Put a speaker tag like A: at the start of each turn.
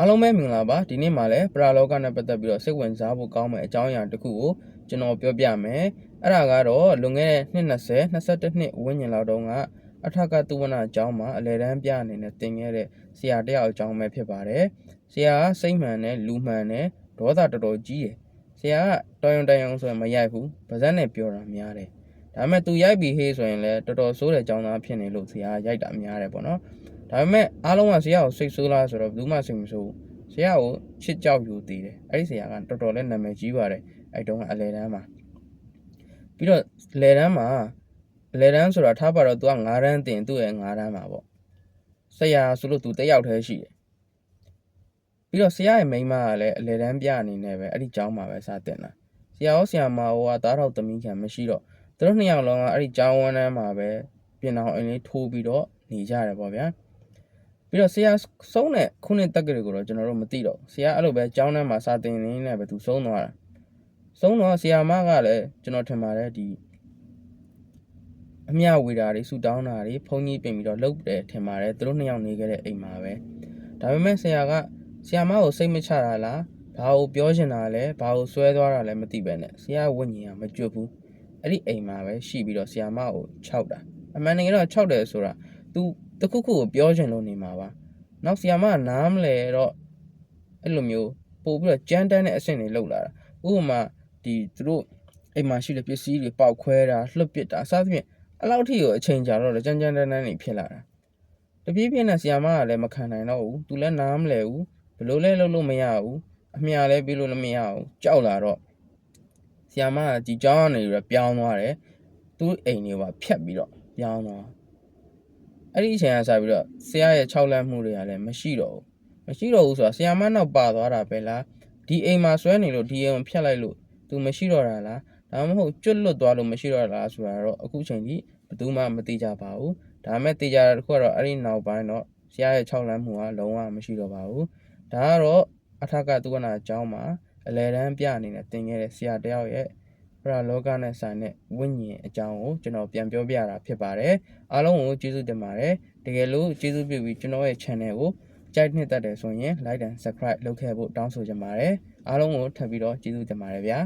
A: အားလုံးပဲမင်္ဂလာပါဒီနေ့မှာလည်းပရာလောကနဲ့ပတ်သက်ပြီးတော့စိတ်ဝင်စားဖို့ကောင်းမယ့်အကြောင်းအရာတစ်ခုကိုကျွန်တော်ပြောပြမယ်အဲ့ဒါကတော့လွန်ခဲ့တဲ့နှစ်20 21နှစ်ဝန်းကျင်လောက်တုန်းကအထက်ကသုဝနာအကြောင်းမှာအလယ်တန်းပြအနေနဲ့သင်ခဲ့တဲ့ဆရာတစ်ယောက်အကြောင်းပဲဖြစ်ပါတယ်ဆရာကစိတ်မှန်နဲ့လူမှန်နဲ့ဒေါသတော်တော်ကြီးတယ်ဆရာကတော်ရုံတန်ရုံဆိုရင်မရိုက်ဘူးဗဇက်နဲ့ပြောတာများတယ်ဒါပေမဲ့သူရိုက်ပြီးဟေးဆိုရင်လည်းတော်တော်ဆိုးတဲ့အကြောင်းသားဖြစ်နေလို့ဆရာကရိုက်တာများတယ်ပေါ့နော် ဒါပေမဲ့အားလုံးကဆရာကိုစိတ်ဆိုးလားဆိုတော့ဘယ်သူမှစိတ်မဆိုးဘူးဆရာကိုချစ်ကြောက်ယူတည်တယ်အဲ့ဒီဆရာကတော်တော်လေးနာမည်ကြီးပါတယ်အဲ့တုန်းကအလဲတန်းမှာပြီးတော့လဲတန်းမှာလဲတန်းဆိုတာထားပါတော့ तू က9တန်းတင်သူ့ရဲ့9တန်းမှာပေါ့ဆရာဆိုလို့ तू တက်ရောက်သေးရှိတယ်ပြီးတော့ဆရာရဲ့မိန်းမကလည်းအလဲတန်းပြအနေနဲ့ပဲအဲ့ဒီကျောင်းမှာပဲစတင်တာဆရာရောဆရာမရောကသားတော်သမီးခံမရှိတော့သူတို့နှစ်ယောက်လုံးကအဲ့ဒီကျောင်းဝန်းတန်းမှာပဲပြင်အောင်အင်းလေးထိုးပြီးတော့နေကြတယ်ပေါ့ဗျာ ပြီးတော့ဆရာဆုံးတဲ့ခုနှစ်တက်ကလေးကိုတော့ကျွန်တော်တို့မသိတော့ဘူးဆရာအဲ့လိုပဲကျောင်းထဲမှာစာသင်နေနေပဲသူဆုံးသွားတာဆုံးတော့ဆရာမကလည်းကျွန်တော်ထင်ပါတယ်ဒီအမျှဝေတာတွေဆူတောင်းတာတွေဘုန်းကြီးပြင်ပြီးတော့လှုပ်တယ်ထင်ပါတယ်သူတို့နှစ်ယောက်နေခဲ့တဲ့အိမ်မှာပဲဒါပေမဲ့ဆရာကဆရာမကိုစိတ်မချတာလားဘာကိုပြောချင်တာလဲဘာကိုဆွဲသွားတာလဲမသိပဲနဲ့ဆရာဝိညာဉ်ကမကြွဘူးအဲ့ဒီအိမ်မှာပဲရှိပြီးတော့ဆရာမကိုခြောက်တာအမှန်တကယ်တော့ခြောက်တယ်ဆိုတာ तू တခုခုကိုပြောချင်လို့နေမှာပါနောက်ဆီယာမကနားမလဲတော့အဲ့လိုမျိုးပို့ပြီးတော့ကြမ်းတမ်းတဲ့အဆင့်တွေလောက်လာတာဥပမာဒီသူတို့အိမ်မှာရှိတဲ့ပစ္စည်းတွေပောက်ခွဲတာလှုပ်ပစ်တာအစသဖြင့်အဲ့လောက်ထိကိုအချိန်ကြာတော့လေကြမ်းကြမ်းတမ်းတမ်းတွေဖြစ်လာတာတပြေးပြေးနဲ့ဆီယာမကလည်းမခံနိုင်တော့ဘူးသူလည်းနားမလဲဘူးဘလို့လဲလုပ်လို့မရဘူးအမြလည်းပြီးလို့လည်းမရဘူးကြောက်လာတော့ဆီယာမကဒီကြောင်းကနေပြီးတော့ပြောင်းသွားတယ်သူ့အိမ်တွေပါဖြတ်ပြီးတော့ပြောင်းသွား အဲ့ဒီအချိန်ကစပြီးတော့ဆရာရဲ့6လမ်းမှုတွေကလည်းမရှိတော့ဘူးမရှိတော့ဘူးဆိုတာဆရာမနောက်ပါသွားတာပဲလားဒီအိမ်မှာဆွဲနေလို့ဒီအိမ်ကိုဖျက်လိုက်လို့ तू မရှိတော့တာလားဒါမှမဟုတ်ကျွတ်လွတ်သွားလို့မရှိတော့တာလားဆိုတာတော့အခုချိန်ထိဘယ်သူမှမသိကြပါဘူးဒါပေမဲ့သိကြတာတစ်ခုကတော့အဲ့ဒီနောက်ပိုင်းတော့ဆရာရဲ့6လမ်းမှုကလုံးဝမရှိတော့ပါဘူးဒါကတော့အထက်ကသူကနာအကြောင်းမှာအလဲတန်းပြအနေနဲ့သင်ခဲ့တဲ့ဆရာတယောက်ရဲ့ ပရလောကနဲ့ဆိုင်တဲ့ဝိညာဉ်အကြောင်းကိုကျွန်တော်ပြန်ပြောပြတာဖြစ်ပါတယ်အားလုံးကိုကျေးဇူးတင်ပါတယ်တကယ်လို့ကျေးဇူးပြုပြီးကျွန်တော်ရဲ့ channel ကိုကြိုက်နှစ်သက်တယ်ဆိုရင် like and subscribe လုပ်ခဲ့ဖို့တောင်းဆိုချင်ပါတယ်အားလုံးကိုထပ်ပြီးတော့ကျေးဇူးတင်ပါတယ်ဗျာ